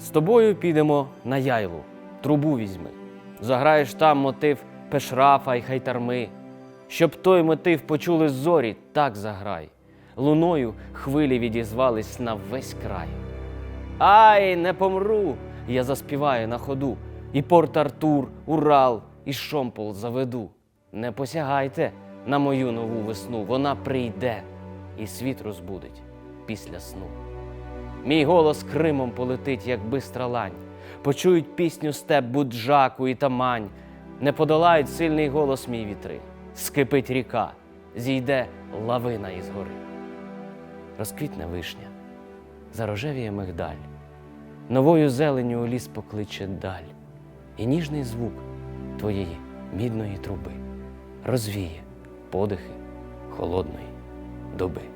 З тобою підемо на яйлу, трубу візьми. Заграєш там мотив пешрафа й хайтарми. Щоб той мотив почули зорі, так заграй. Луною хвилі відізвались на весь край. Ай, не помру! Я заспіваю на ходу. І Порт Артур, Урал, і Шомпол заведу. Не посягайте на мою нову весну, вона прийде і світ розбудить після сну. Мій голос Кримом полетить, як бистра лань. Почують пісню степ буджаку і тамань. Не подолають сильний голос мій вітри. Скипить ріка, зійде лавина із гори. Розквітне вишня, зарожевіє мигдаль, новою зеленю у ліс покличе даль, і ніжний звук твоєї мідної труби розвіє подихи холодної доби.